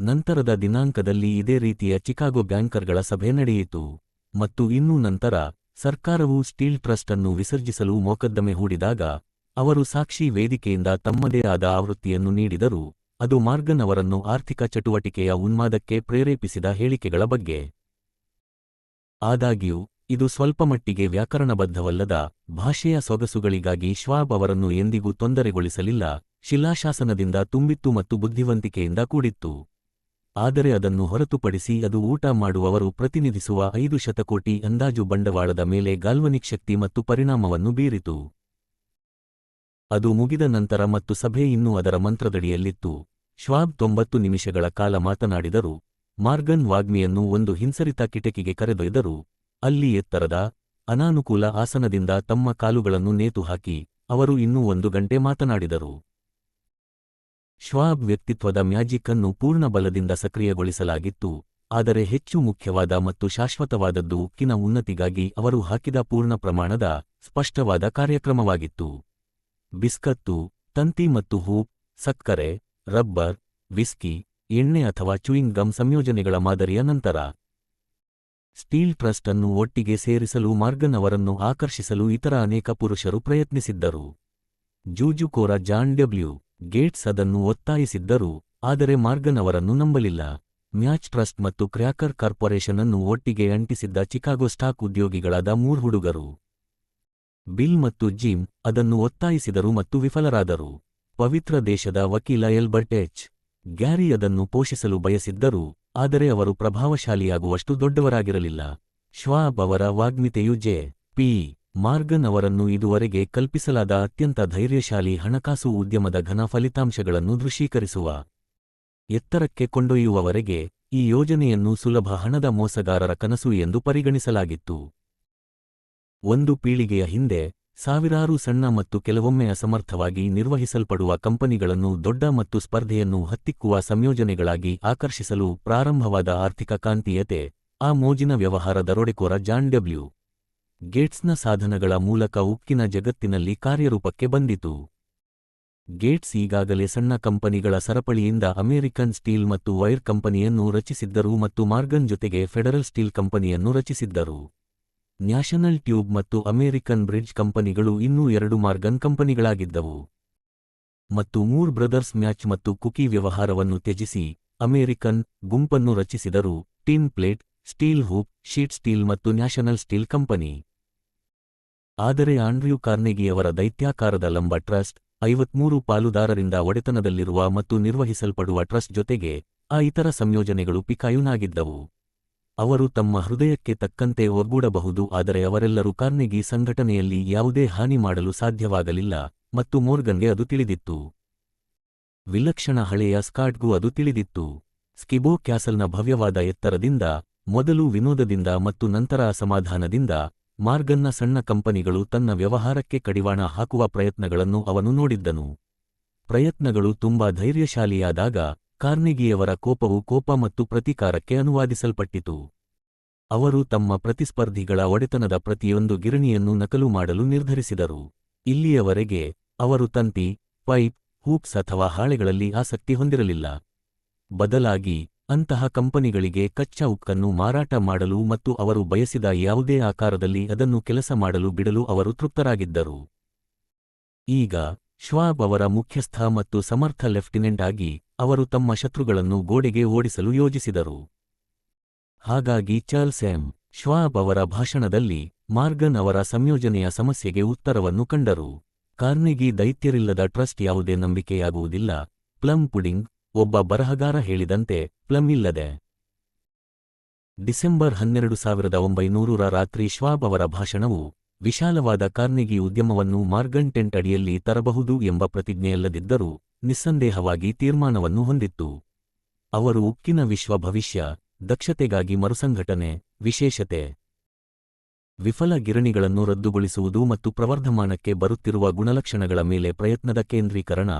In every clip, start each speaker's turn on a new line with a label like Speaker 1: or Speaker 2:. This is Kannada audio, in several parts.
Speaker 1: ನಂತರದ ದಿನಾಂಕದಲ್ಲಿ ಇದೇ ರೀತಿಯ ಚಿಕಾಗೋ ಬ್ಯಾಂಕರ್ಗಳ ಸಭೆ ನಡೆಯಿತು ಮತ್ತು ಇನ್ನೂ ನಂತರ ಸರ್ಕಾರವು ಸ್ಟೀಲ್ ಟ್ರಸ್ಟ್ ಅನ್ನು ವಿಸರ್ಜಿಸಲು ಮೊಕದ್ದಮೆ ಹೂಡಿದಾಗ ಅವರು ಸಾಕ್ಷಿ ವೇದಿಕೆಯಿಂದ ತಮ್ಮದೇ ಆದ ಆವೃತ್ತಿಯನ್ನು ನೀಡಿದರು. ಅದು ಮಾರ್ಗನ್ ಅವರನ್ನು ಆರ್ಥಿಕ ಚಟುವಟಿಕೆಯ ಉನ್ಮಾದಕ್ಕೆ ಪ್ರೇರೇಪಿಸಿದ ಹೇಳಿಕೆಗಳ ಬಗ್ಗೆ. ಆದಾಗ್ಯೂ, ಇದು ಸ್ವಲ್ಪಮಟ್ಟಿಗೆ ವ್ಯಾಕರಣಬದ್ಧವಲ್ಲದ ಭಾಷೆಯ ಸೊಗಸುಗಳಿಗಾಗಿ ಶ್ವಾಬ್ ಅವರನ್ನು ಎಂದಿಗೂ ತೊಂದರೆಗೊಳಿಸಲಿಲ್ಲ. ಶಿಲಾಶಾಸನದಿಂದ ತುಂಬಿತ್ತು ಮತ್ತು ಬುದ್ಧಿವಂತಿಕೆಯಿಂದ ಕೂಡಿತ್ತು. ಆದರೆ ಅದನ್ನು ಹೊರತುಪಡಿಸಿ ಅದು ಊಟ ಮಾಡುವವರು ಪ್ರತಿನಿಧಿಸುವ ಐದು ಶತಕೋಟಿ ಅಂದಾಜು ಬಂಡವಾಳದ ಮೇಲೆ ಗಾಲ್ವನಿಕ್ ಶಕ್ತಿ ಮತ್ತು ಪರಿಣಾಮವನ್ನು ಬೀರಿತು. ಅದು ಮುಗಿದ ನಂತರ ಮತ್ತು ಸಭೆ ಇನ್ನೂ ಅದರ ಮಂತ್ರದಡಿಯಲ್ಲಿತ್ತು. ಶ್ವಾಬ್ ತೊಂಬತ್ತು ನಿಮಿಷಗಳ ಕಾಲ ಮಾತನಾಡಿದರು. ಮಾರ್ಗನ್ ವಾಗ್ಮಿಯನ್ನು ಒಂದು ಹಿಂಸರಿತ ಕಿಟಕಿಗೆ ಕರೆದೊಯ್ದರು. ಅಲ್ಲಿ ಎತ್ತರದ, ಅನಾನುಕೂಲ ಆಸನದಿಂದ ತಮ್ಮ ಕಾಲುಗಳನ್ನು ನೇತುಹಾಕಿ, ಅವರು ಇನ್ನೂ ಒಂದು ಗಂಟೆ ಮಾತನಾಡಿದರು. ಶ್ವಾಬ್ ವ್ಯಕ್ತಿತ್ವದ ಮ್ಯಾಜಿಕ್ ಅನ್ನು ಪೂರ್ಣ ಬಲದಿಂದ ಸಕ್ರಿಯಗೊಳಿಸಲಾಗಿತ್ತು, ಆದರೆ ಹೆಚ್ಚು ಮುಖ್ಯವಾದ ಮತ್ತು ಶಾಶ್ವತವಾದದ್ದು ಉಕ್ಕಿನ ಉನ್ನತಿಗಾಗಿ ಅವರು ಹಾಕಿದ ಪೂರ್ಣ ಪ್ರಮಾಣದ ಸ್ಪಷ್ಟವಾದ ಕಾರ್ಯಕ್ರಮವಾಗಿತ್ತು. ಬಿಸ್ಕತ್ತು, ತಂತಿ ಮತ್ತು ಹೂಪ್ ಸಕ್ಕರೆ, ರಬ್ಬರ್, ವಿಸ್ಕಿ, ಎಣ್ಣೆ ಅಥವಾ ಚೂಯಿಂಗ್ ಗಮ್ ಸಂಯೋಜನೆಗಳ ಮಾದರಿಯ ನಂತರ ಸ್ಟೀಲ್ ಟ್ರಸ್ಟ್ ಅನ್ನು ಒಟ್ಟಿಗೆ ಸೇರಿಸಲು ಮಾರ್ಗನ್ ಅವರನ್ನು ಆಕರ್ಷಿಸಲು ಇತರ ಅನೇಕ ಪುರುಷರು ಪ್ರಯತ್ನಿಸಿದ್ದರು. ಜೂಜುಕೋರ, ಜಾನ್ ಡಬ್ಲ್ಯೂ. ಗೇಟ್ಸ್ ಅದನ್ನು ಒತ್ತಾಯಿಸಿದ್ದರು, ಆದರೆ ಮಾರ್ಗನ್ ಅವರನ್ನು ನಂಬಲಿಲ್ಲ. ಮ್ಯಾಚ್ ಟ್ರಸ್ಟ್ ಮತ್ತು ಕ್ರ್ಯಾಕರ್ ಕಾರ್ಪೊರೇಷನ್ ಅನ್ನು ಒಟ್ಟಿಗೆ ಅಂಟಿಸಿದ್ದ ಚಿಕಾಗೋ ಸ್ಟಾಕ್ ಉದ್ಯೋಗಿಗಳಾದ ಮೂರು ಹುಡುಗರು. ಬಿಲ್ ಮತ್ತು ಜಿಮ್ ಅದನ್ನು ಒತ್ತಾಯಿಸಿದರು ಮತ್ತು ವಿಫಲರಾದರು. ಪವಿತ್ರ ದೇಶದ ವಕೀಲ ಎಲ್ಬರ್ಟ್ ಎಚ್. ಗ್ಯಾರಿ ಅದನ್ನು ಪೋಷಿಸಲು ಬಯಸಿದ್ದರು, ಆದರೆ ಅವರು ಪ್ರಭಾವಶಾಲಿಯಾಗುವಷ್ಟು ದೊಡ್ಡವರಾಗಿರಲಿಲ್ಲ. ಶ್ವಾಬ್ ಅವರ ವಾಗ್ಮಿತೆಯು ಜೆ. ಪಿ. ಮಾರ್ಗನ್ ಅವರನ್ನು ಇದುವರೆಗೆ ಕಲ್ಪಿಸಲಾದ ಅತ್ಯಂತ ಧೈರ್ಯಶಾಲಿ ಹಣಕಾಸು ಉದ್ಯಮದ ಘನ ಫಲಿತಾಂಶಗಳನ್ನು ದೃಶ್ಯೀಕರಿಸುವ ಎತ್ತರಕ್ಕೆ ಕೊಂಡೊಯ್ಯುವವರೆಗೆ ಈ ಯೋಜನೆಯನ್ನು ಸುಲಭ ಹಣದ ಮೋಸಗಾರರ ಕನಸು ಎಂದು ಪರಿಗಣಿಸಲಾಗಿತ್ತು. ಒಂದು ಪೀಳಿಗೆಯ ಹಿಂದೆ ಸಾವಿರಾರು ಸಣ್ಣ ಮತ್ತು ಕೆಲವೊಮ್ಮೆ ಅಸಮರ್ಥವಾಗಿ ನಿರ್ವಹಿಸಲ್ಪಡುವ ಕಂಪನಿಗಳನ್ನು ದೊಡ್ಡ ಮತ್ತು ಸ್ಪರ್ಧೆಯನ್ನು ಹತ್ತಿಕ್ಕುವ ಸಂಯೋಜನೆಗಳಾಗಿ ಆಕರ್ಷಿಸಲು ಪ್ರಾರಂಭವಾದ ಆರ್ಥಿಕ ಕಾಂತೀಯತೆ, ಆ ಮೋಜಿನ ವ್ಯವಹಾರ ದರೋಡೆಕೋರ ಜಾನ್ ಡಬ್ಲ್ಯೂ. ಗೇಟ್ಸ್ನ ಸಾಧನಗಳ ಮೂಲಕ ಉಕ್ಕಿನ ಜಗತ್ತಿನಲ್ಲಿ ಕಾರ್ಯರೂಪಕ್ಕೆ ಬಂದಿತು. ಗೇಟ್ಸ್ ಈಗಾಗಲೇ ಸಣ್ಣ ಕಂಪನಿಗಳ ಸರಪಳಿಯಿಂದ ಅಮೆರಿಕನ್ ಸ್ಟೀಲ್ ಮತ್ತು ವೈರ್ ಕಂಪನಿಯನ್ನು ರಚಿಸಿದ್ದರು ಮತ್ತು ಮಾರ್ಗನ್ ಜೊತೆಗೆ ಫೆಡರಲ್ ಸ್ಟೀಲ್ ಕಂಪನಿಯನ್ನು ರಚಿಸಿದ್ದರು. ನ್ಯಾಷನಲ್ ಟ್ಯೂಬ್ ಮತ್ತು ಅಮೆರಿಕನ್ ಬ್ರಿಡ್ಜ್ ಕಂಪನಿಗಳು ಇನ್ನೂ ಎರಡು ಮಾರ್ಗನ್ ಕಂಪನಿಗಳಾಗಿದ್ದವು. ಮತ್ತು ಮೂರ್ ಬ್ರದರ್ಸ್ ಮ್ಯಾಚ್ ಮತ್ತು ಕುಕಿ ವ್ಯವಹಾರವನ್ನು ತ್ಯಜಿಸಿ, ಅಮೆರಿಕನ್ ಗುಂಪನ್ನು ರಚಿಸಿದರು, tin plate, steel hoop, sheet steel ಮತ್ತು ನ್ಯಾಷನಲ್ ಸ್ಟೀಲ್ ಕಂಪನಿ. ಆದರೆ ಆಂಡ್ರ್ಯೂ ಕಾರ್ನೆಗಿಯವರ ದೈತ್ಯಾಕಾರದ ಲಂಬ ಟ್ರಸ್ಟ್ ಐವತ್ಮೂರು ಪಾಲುದಾರರಿಂದ ಒಡೆತನದಲ್ಲಿರುವ ಮತ್ತು ನಿರ್ವಹಿಸಲ್ಪಡುವ ಟ್ರಸ್ಟ್ ಜೊತೆಗೆ ಆ ಇತರ ಸಂಯೋಜನೆಗಳು ಪಿಕಾಯುನಾಗಿದ್ದವು. ಅವರು ತಮ್ಮ ಹೃದಯಕ್ಕೆ ತಕ್ಕಂತೆ ಒಗ್ಗೂಡಬಹುದು, ಆದರೆ ಅವರೆಲ್ಲರೂ ಕಾರ್ನೆಗಿ ಸಂಘಟನೆಯಲ್ಲಿ ಯಾವುದೇ ಹಾನಿ ಮಾಡಲು ಸಾಧ್ಯವಾಗಲಿಲ್ಲ ಮತ್ತು ಮೋರ್ಗನ್ಗೆ ಅದು ತಿಳಿದಿತ್ತು. ವಿಲಕ್ಷಣ ಹಳೆಯ ಸ್ಕಾಟ್ಗೂ ಅದು ತಿಳಿದಿತ್ತು. ಸ್ಕಿಬೋ ಕ್ಯಾಸಲ್ನ ಭವ್ಯವಾದ ಎತ್ತರದಿಂದ, ಮೊದಲು ವಿನೋದದಿಂದ ಮತ್ತು ನಂತರ ಅಸಮಾಧಾನದಿಂದ ಮಾರ್ಗನ್ನ ಸಣ್ಣ ಕಂಪನಿಗಳು ತನ್ನ ವ್ಯವಹಾರಕ್ಕೆ ಕಡಿವಾಣ ಹಾಕುವ ಪ್ರಯತ್ನಗಳನ್ನು ಅವನು ನೋಡಿದ್ದನು. ಪ್ರಯತ್ನಗಳು ತುಂಬಾ ಧೈರ್ಯಶಾಲಿಯಾದಾಗ ಕಾರ್ನೆಗಿಯವರ ಕೋಪವು ಕೋಪ ಮತ್ತು ಪ್ರತಿಕಾರಕ್ಕೆ ಅನುವಾದಿಸಲ್ಪಟ್ಟಿತು. ಅವರು ತಮ್ಮ ಪ್ರತಿಸ್ಪರ್ಧಿಗಳ ಒಡೆತನದ ಪ್ರತಿಯೊಂದು ಗಿರಣಿಯನ್ನು ನಕಲು ಮಾಡಲು ನಿರ್ಧರಿಸಿದರು. ಇಲ್ಲಿಯವರೆಗೆ ಅವರು ತಂತಿ, ಪೈಪ್, ಹೂಪ್ಸ್ ಅಥವಾ ಹಾಳೆಗಳಲ್ಲಿ ಆಸಕ್ತಿ ಹೊಂದಿರಲಿಲ್ಲ. ಬದಲಾಗಿ ಅಂತಹ ಕಂಪನಿಗಳಿಗೆ ಕಚ್ಚಾ ಉಕ್ಕನ್ನು ಮಾರಾಟ ಮಾಡಲು ಮತ್ತು ಅವರು ಬಯಸಿದ ಯಾವುದೇ ಆಕಾರದಲ್ಲಿ ಅದನ್ನು ಕೆಲಸ ಮಾಡಲು ಬಿಡಲು ಅವರು ತೃಪ್ತರಾಗಿದ್ದರು. ಈಗ, ಶ್ವಾಬ್ ಅವರ ಮುಖ್ಯಸ್ಥ ಮತ್ತು ಸಮರ್ಥ ಲೆಫ್ಟಿನೆಂಟ್ ಆಗಿ ಅವರು ತಮ್ಮ ಶತ್ರುಗಳನ್ನು ಗೋಡೆಗೆ ಓಡಿಸಲು ಯೋಜಿಸಿದರು. ಹಾಗಾಗಿ ಚಾರ್ಲ್ಸ್ ಎಂ. ಶ್ವಾಬ್ ಅವರ ಭಾಷಣದಲ್ಲಿ ಮಾರ್ಗನ್ ಅವರ ಸಂಯೋಜನೆಯ ಸಮಸ್ಯೆಗೆ ಉತ್ತರವನ್ನು ಕಂಡರು. ಕಾರ್ನೆಗಿ ದೈತ್ಯರಿಲ್ಲದ ಟ್ರಸ್ಟ್ ಯಾವುದೇ ನಂಬಿಕೆಯಾಗುವುದಿಲ್ಲ. ಪ್ಲಮ್ ಪುಡಿಂಗ್ ಒಬ್ಬ ಬರಹಗಾರ ಹೇಳಿದಂತೆ ಪ್ಲಮ್ ಇಲ್ಲದೆ. ಡಿಸೆಂಬರ್ ಹನ್ನೆರಡು ಸಾವಿರದ ಒಂಬೈನೂರರ ರಾತ್ರಿ ಶ್ವಾಬ್ ಅವರ ಭಾಷಣವು ವಿಶಾಲವಾದ ಕಾರ್ನಿಗಿ ಉದ್ಯಮವನ್ನು ಮಾರ್ಗನ್ ಟೆಂಟ್ ಅಡಿಯಲ್ಲಿ ತರಬಹುದು ಎಂಬ ಪ್ರತಿಜ್ಞೆಯಲ್ಲದಿದ್ದರೂ ನಿಸ್ಸಂದೇಹವಾಗಿ ತೀರ್ಮಾನವನ್ನು ಹೊಂದಿತ್ತು. ಅವರು ಉಕ್ಕಿನ ವಿಶ್ವ ಭವಿಷ್ಯ, ದಕ್ಷತೆಗಾಗಿ ಮರುಸಂಘಟನೆ, ವಿಶೇಷತೆ, ವಿಫಲ ಗಿರಣಿಗಳನ್ನು ರದ್ದುಗೊಳಿಸುವುದು ಮತ್ತು ಪ್ರವರ್ಧಮಾನಕ್ಕೆ ಬರುತ್ತಿರುವ ಗುಣಲಕ್ಷಣಗಳ ಮೇಲೆ ಪ್ರಯತ್ನದ ಕೇಂದ್ರೀಕರಣ,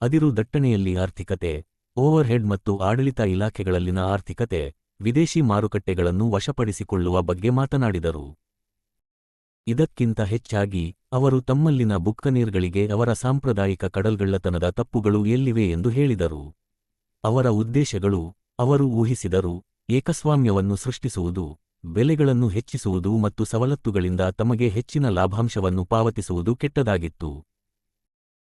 Speaker 1: ಅದಿರು ದಟ್ಟಣೆಯಲ್ಲಿ ಆರ್ಥಿಕತೆ ಓವರ್ಹೆಡ್ ಮತ್ತು ಆಡಳಿತ ಇಲಾಖೆಗಳಲ್ಲಿನ ಆರ್ಥಿಕತೆ, ವಿದೇಶಿ ಮಾರುಕಟ್ಟೆಗಳನ್ನು ವಶಪಡಿಸಿಕೊಳ್ಳುವ ಬಗ್ಗೆ ಮಾತನಾಡಿದರು. ಇದಕ್ಕಿಂತ ಹೆಚ್ಚಾಗಿ, ಅವರು ತಮ್ಮಲ್ಲಿನ ಬುಕ್ಕನೀರ್ಗಳಿಗೆ ಅವರ ಸಾಂಪ್ರದಾಯಿಕ ಕಡಲ್ಗಳ್ಳತನದ ತಪ್ಪುಗಳು ಎಲ್ಲಿವೆ ಎಂದು ಹೇಳಿದರು. ಅವರ ಉದ್ದೇಶಗಳು, ಅವರು ಊಹಿಸಿದರು, ಏಕಸ್ವಾಮ್ಯವನ್ನು ಸೃಷ್ಟಿಸುವುದು, ಬೆಲೆಗಳನ್ನು ಹೆಚ್ಚಿಸುವುದು ಮತ್ತು ಸವಲತ್ತುಗಳಿಂದ ತಮಗೆ ಹೆಚ್ಚಿನ ಲಾಭಾಂಶವನ್ನು ಪಾವತಿಸುವುದು ಕೆಟ್ಟದಾಗಿತ್ತು.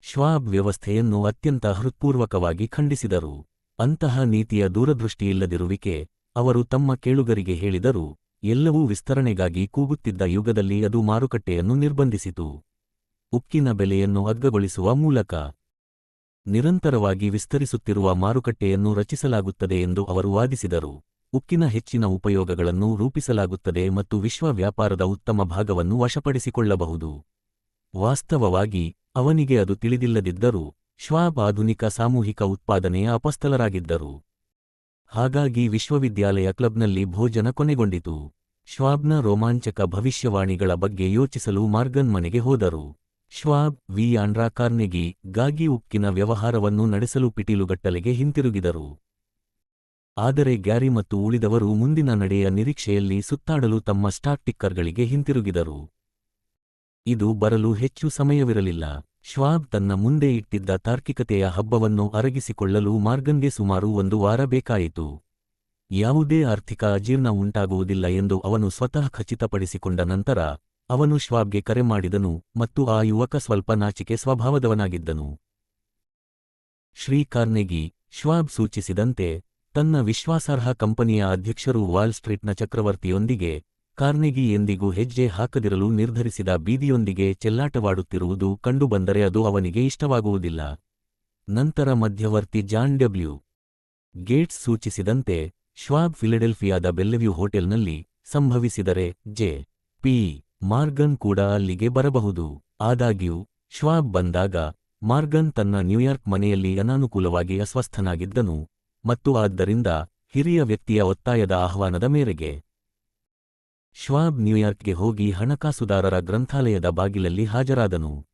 Speaker 1: ಶ್ವಾಬ್ ವ್ಯವಸ್ಥೆಯನ್ನು ಅತ್ಯಂತ ಹೃತ್ಪೂರ್ವಕವಾಗಿ ಖಂಡಿಸಿದರು. ಅಂತಹ ನೀತಿಯ ದೂರದೃಷ್ಟಿಯಿಲ್ಲದಿರುವಿಕೆ, ಅವರು ತಮ್ಮ ಕೇಳುಗರಿಗೆ ಹೇಳಿದರು, ಎಲ್ಲವೂ ವಿಸ್ತರಣೆಗಾಗಿ ಕೂಗುತ್ತಿದ್ದ ಯುಗದಲ್ಲಿ ಅದು ಮಾರುಕಟ್ಟೆಯನ್ನು ನಿರ್ಬಂಧಿಸಿತು. ಉಕ್ಕಿನ ಬೆಲೆಯನ್ನು ಅಗ್ಗಗೊಳಿಸುವ ಮೂಲಕ ನಿರಂತರವಾಗಿ ವಿಸ್ತರಿಸುತ್ತಿರುವ ಮಾರುಕಟ್ಟೆಯನ್ನು ರಚಿಸಲಾಗುತ್ತದೆ ಎಂದು ಅವರು ವಾದಿಸಿದರು. ಉಕ್ಕಿನ ಹೆಚ್ಚಿನ ಉಪಯೋಗಗಳನ್ನು ರೂಪಿಸಲಾಗುತ್ತದೆ ಮತ್ತು ವಿಶ್ವ ವ್ಯಾಪಾರದ ಉತ್ತಮ ಭಾಗವನ್ನು ವಶಪಡಿಸಿಕೊಳ್ಳಬಹುದು. ವಾಸ್ತವವಾಗಿ ಅವನಿಗೆ ಅದು ತಿಳಿದಿಲ್ಲದಿದ್ದರೂ ಶ್ವಾಬ್ ಆಧುನಿಕ ಸಾಮೂಹಿಕ ಉತ್ಪಾದನೆಯ ಅಪಸ್ಥಲರಾಗಿದ್ದರು. ಹಾಗಾಗಿ ವಿಶ್ವವಿದ್ಯಾಲಯ ಕ್ಲಬ್ನಲ್ಲಿ ಭೋಜನ ಕೊನೆಗೊಂಡಿತು. ಶ್ವಾಬ್ನ ರೋಮಾಂಚಕ ಭವಿಷ್ಯವಾಣಿಗಳ ಬಗ್ಗೆ ಯೋಚಿಸಲು ಮಾರ್ಗನ್ ಮನೆಗೆ ಹೋದರು. Schwab, V. ಆಂಡ್ರಾ ಕಾರ್ನೆಗಿ, ಗಾಗಿ ಉಕ್ಕಿನ ವ್ಯವಹಾರವನ್ನು ನಡೆಸಲು ಪಿಟೀಲುಗಟ್ಟಲೆಗೆ ಹಿಂತಿರುಗಿದರು. ಆದರೆ ಗ್ಯಾರಿ ಮತ್ತು ಉಳಿದವರು ಮುಂದಿನ ನಡೆಯ ನಿರೀಕ್ಷೆಯಲ್ಲಿ ಸುತ್ತಾಡಲು ತಮ್ಮ ಸ್ಟಾಕ್ ಟಿಕ್ಕರ್ಗಳಿಗೆ ಹಿಂತಿರುಗಿದರು. ಇದು ಬರಲು ಹೆಚ್ಚು ಸಮಯವಿರಲಿಲ್ಲ. ಶ್ವಾಬ್ ತನ್ನ ಮುಂದೆ ಇಟ್ಟಿದ್ದ ತಾರ್ಕಿಕತೆಯ ಹಬ್ಬವನ್ನು ಅರಗಿಸಿಕೊಳ್ಳಲು ಮಾರ್ಗನ್ಗೆ ಸುಮಾರು ಒಂದು ವಾರ ಬೇಕಾಯಿತು. ಯಾವುದೇ ಆರ್ಥಿಕ ಅಜೀರ್ಣ ಉಂಟಾಗುವುದಿಲ್ಲ ಎಂದು ಅವನು ಸ್ವತಃ ಖಚಿತಪಡಿಸಿಕೊಂಡ ನಂತರ, ಅವನು ಶ್ವಾಬ್ಗೆ ಕರೆ ಮಾಡಿದನು ಮತ್ತು ಆ ಯುವಕ ಸ್ವಲ್ಪ ನಾಚಿಕೆ ಸ್ವಭಾವದವನಾಗಿದ್ದನು. ಶ್ರೀ ಕಾರ್ನೆಗಿ, ಶ್ವಾಬ್ ಸೂಚಿಸಿದಂತೆ, ತನ್ನ ವಿಶ್ವಾಸಾರ್ಹ ಕಂಪನಿಯ ಅಧ್ಯಕ್ಷರು ವಾಲ್ ಸ್ಟ್ರೀಟ್ನ ಚಕ್ರವರ್ತಿಯೊಂದಿಗೆ ಕಾರ್ನೆಗಿ ಎಂದಿಗೂ ಹೆಜ್ಜೆ ಹಾಕದಿರಲು ನಿರ್ಧರಿಸಿದ ಬೀದಿಯೊಂದಿಗೆ ಚೆಲ್ಲಾಟವಾಡುತ್ತಿರುವುದು ಕಂಡುಬಂದರೆ ಅದು ಅವನಿಗೆ ಇಷ್ಟವಾಗುವುದಿಲ್ಲ. ನಂತರ ಮಧ್ಯವರ್ತಿ ಜಾನ್ ಡಬ್ಲ್ಯೂ. ಗೇಟ್ಸ್ ಸೂಚಿಸಿದಂತೆ, ಶ್ವಾಬ್ ಫಿಲಡೆಲ್ಫಿಯಾದ ಬೆಲ್ಲವ್ಯೂ ಹೋಟೆಲ್ನಲ್ಲಿ ಸಂಭವಿಸಿದರೆ, ಜೆ. ಪಿ. ಮಾರ್ಗನ್ ಕೂಡ ಅಲ್ಲಿಗೆ ಬರಬಹುದು. ಆದಾಗ್ಯೂ, ಶ್ವಾಬ್ ಬಂದಾಗ, ಮಾರ್ಗನ್ ತನ್ನ ನ್ಯೂಯಾರ್ಕ್ ಮನೆಯಲ್ಲಿ ಅನಾನುಕೂಲವಾಗಿ ಅಸ್ವಸ್ಥನಾಗಿದ್ದನು ಮತ್ತು ಆದ್ದರಿಂದ ಹಿರಿಯ ವ್ಯಕ್ತಿಯ ಒತ್ತಾಯದ ಆಹ್ವಾನದ ಮೇರೆಗೆ ಶ್ವಾಬ್ ನ್ಯೂಯಾರ್ಕ್ಗೆ ಹೋಗಿ ಹಣಕಾಸುದಾರರ ಗ್ರಂಥಾಲಯದ ಬಾಗಿಲಲ್ಲಿ ಹಾಜರಾದನು.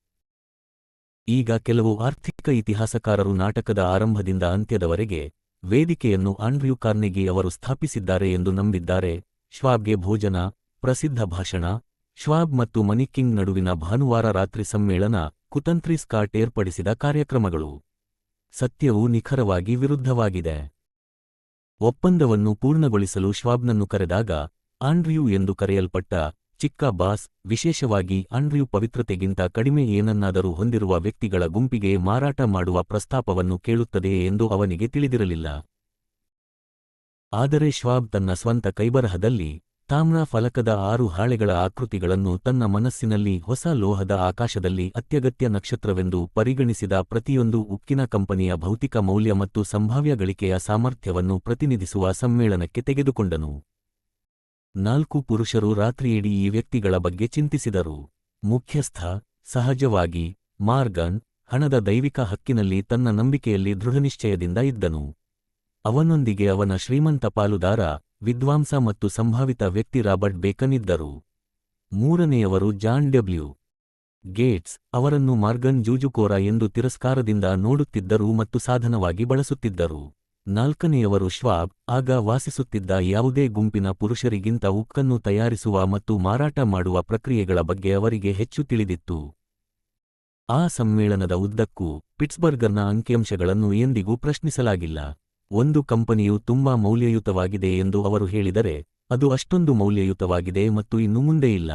Speaker 1: ಈಗ ಕೆಲವು ಆರ್ಥಿಕ ಇತಿಹಾಸಕಾರರು ನಾಟಕದ ಆರಂಭದಿಂದ ಅಂತ್ಯದವರೆಗೆ ವೇದಿಕೆಯನ್ನು ಆಂಡ್ರ್ಯೂ ಕಾರ್ನೆಗಿ ಅವರು ಸ್ಥಾಪಿಸಿದ್ದಾರೆ ಎಂದು ನಂಬಿದ್ದಾರೆ. ಶ್ವಾಬ್ಗೆ ಭೋಜನ, ಪ್ರಸಿದ್ಧ ಭಾಷಣ, ಶ್ವಾಬ್ ಮತ್ತು ಮನಿಕಿಂಗ್ ನಡುವಿನ ಭಾನುವಾರ ರಾತ್ರಿ ಸಮ್ಮೇಳನ ಕುತಂತ್ರಿ ಸ್ಕಾಟ್ ಏರ್ಪಡಿಸಿದ ಕಾರ್ಯಕ್ರಮಗಳು. ಸತ್ಯವು ನಿಖರವಾಗಿ ವಿರುದ್ಧವಾಗಿದೆ. ಒಪ್ಪಂದವನ್ನು ಪೂರ್ಣಗೊಳಿಸಲು ಶ್ವಾಬ್ನನ್ನು ಕರೆದಾಗ ಆಂಡ್ರ್ಯೂ ಎಂದು ಕರೆಯಲ್ಪಟ್ಟ ಚಿಕ್ಕ ಬಾಸ್, ವಿಶೇಷವಾಗಿ ಆಂಡ್ರ್ಯೂ ಪವಿತ್ರತೆಗಿಂತ ಕಡಿಮೆ ಏನನ್ನಾದರೂ ಹೊಂದಿರುವ ವ್ಯಕ್ತಿಗಳ ಗುಂಪಿಗೆ ಮಾರಾಟ ಮಾಡುವ ಪ್ರಸ್ತಾಪವನ್ನು ಕೇಳುತ್ತದೆ ಎಂದು ಅವನಿಗೆ ತಿಳಿದಿರಲಿಲ್ಲ. ಆದರೆ ಶ್ವಾಬ್ ತನ್ನ ಸ್ವಂತ ಕೈಬರಹದಲ್ಲಿ ತಾಮ್ರ ಫಲಕದ ಆರು ಹಾಳೆಗಳ ಆಕೃತಿಗಳನ್ನು ತನ್ನ ಮನಸ್ಸಿನಲ್ಲಿ ಹೊಸ ಲೋಹದ ಆಕಾಶದಲ್ಲಿ ಅತ್ಯಗತ್ಯ ನಕ್ಷತ್ರವೆಂದು ಪರಿಗಣಿಸಿದ ಪ್ರತಿಯೊಂದು ಉಕ್ಕಿನ ಕಂಪನಿಯ ಭೌತಿಕ ಮೌಲ್ಯ ಮತ್ತು ಸಂಭಾವ್ಯ ಗಳಿಕೆಯ ಸಾಮರ್ಥ್ಯವನ್ನು ಪ್ರತಿನಿಧಿಸುವ ಸಮ್ಮೇಳನಕ್ಕೆ ತೆಗೆದುಕೊಂಡನು. ನಾಲ್ಕು ಪುರುಷರು ರಾತ್ರಿಯಿಡೀ ಈ ವ್ಯಕ್ತಿಗಳ ಬಗ್ಗೆ ಚಿಂತಿಸಿದರು. ಮುಖ್ಯಸ್ಥ, ಸಹಜವಾಗಿ, ಮಾರ್ಗನ್, ಹಣದ ದೈವಿಕ ಹಕ್ಕಿನಲ್ಲಿ ತನ್ನ ನಂಬಿಕೆಯಲ್ಲಿ ದೃಢನಿಶ್ಚಯದಿಂದ ಇದ್ದನು. ಅವನೊಂದಿಗೆ ಅವನ ಶ್ರೀಮಂತ ಪಾಲುದಾರ, ವಿದ್ವಾಂಸ ಮತ್ತು ಸಂಭಾವಿತ ವ್ಯಕ್ತಿ ರಾಬರ್ಟ್ ಬೇಕನ್ ಇದ್ದರು. ಮೂರನೆಯವರು ಜಾನ್ ಡಬ್ಲ್ಯೂ. ಗೇಟ್ಸ್ ಅವರನ್ನು ಮಾರ್ಗನ್ ಜೂಜುಕೋರ ಎಂದು ತಿರಸ್ಕಾರದಿಂದ ನೋಡುತ್ತಿದ್ದರು ಮತ್ತು ಸಾಧನವಾಗಿ ಬಳಸುತ್ತಿದ್ದರು. ನಾಲ್ಕನೆಯವರು ಶ್ವಾಬ್ ಆಗ ವಾಸಿಸುತ್ತಿದ್ದ ಯಾವುದೇ ಗುಂಪಿನ ಪುರುಷರಿಗಿಂತ ಉಕ್ಕನ್ನು ತಯಾರಿಸುವ ಮತ್ತು ಮಾರಾಟ ಮಾಡುವ ಪ್ರಕ್ರಿಯೆಗಳ ಬಗ್ಗೆ ಅವರಿಗೆ ಹೆಚ್ಚು ತಿಳಿದಿತ್ತು. ಆ ಸಮ್ಮೇಳನದ ಉದ್ದಕ್ಕೂ ಪಿಟ್ಸ್ಬರ್ಗರ್ನ ಅಂಕಿಅಂಶಗಳನ್ನು ಎಂದಿಗೂ ಪ್ರಶ್ನಿಸಲಾಗಿಲ್ಲ. ಒಂದು ಕಂಪನಿಯು ತುಂಬಾ ಮೌಲ್ಯಯುತವಾಗಿದೆ ಎಂದು ಅವರು ಹೇಳಿದರೆ, ಅದು ಅಷ್ಟೊಂದು ಮೌಲ್ಯಯುತವಾಗಿದೆ ಮತ್ತು ಇನ್ನು ಮುಂದೆ ಇಲ್ಲ.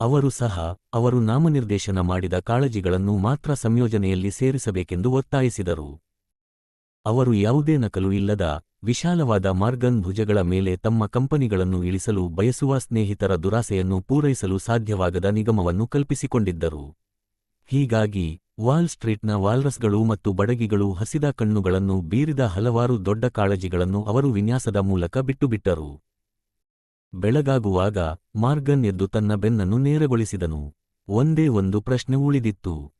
Speaker 1: ಅವರು ಸಹ, ಅವರು ನಾಮನಿರ್ದೇಶನ ಮಾಡಿದ ಕಾಳಜಿಗಳನ್ನು ಮಾತ್ರ ಸಂಯೋಜನೆಯಲ್ಲಿ ಸೇರಿಸಬೇಕೆಂದು ಒತ್ತಾಯಿಸಿದರು. ಅವರು ಯಾವುದೇ ನಕಲು ಇಲ್ಲದ, ವಿಶಾಲವಾದ ಮಾರ್ಗನ್ ಭುಜಗಳ ಮೇಲೆ ತಮ್ಮ ಕಂಪನಿಗಳನ್ನು ಇಳಿಸಲು ಬಯಸುವ ಸ್ನೇಹಿತರ ದುರಾಸೆಯನ್ನು ಪೂರೈಸಲು ಸಾಧ್ಯವಾಗದ ನಿಗಮವನ್ನು ಕಲ್ಪಿಸಿಕೊಂಡಿದ್ದರು. ಹೀಗಾಗಿ, ವಾಲ್ ಸ್ಟ್ರೀಟ್ನ ವಾಲ್ರಸ್ಗಳು ಮತ್ತು ಬಡಗಿಗಳು ಹಸಿದ ಕಣ್ಣುಗಳನ್ನು ಬೀರಿದ ಹಲವಾರು ದೊಡ್ಡ ಕಾಳಜಿಗಳನ್ನು ಅವರು ವಿನ್ಯಾಸದ ಮೂಲಕ ಬಿಟ್ಟುಬಿಟ್ಟರು. ಬೆಳಗಾಗುವಾಗ, ಮಾರ್ಗನ್ ಎದ್ದು ತನ್ನ ಬೆನ್ನನ್ನು ನೇರಗೊಳಿಸಿದನು. ಒಂದೇ ಒಂದು ಪ್ರಶ್ನೆ ಉಳಿದಿತ್ತು.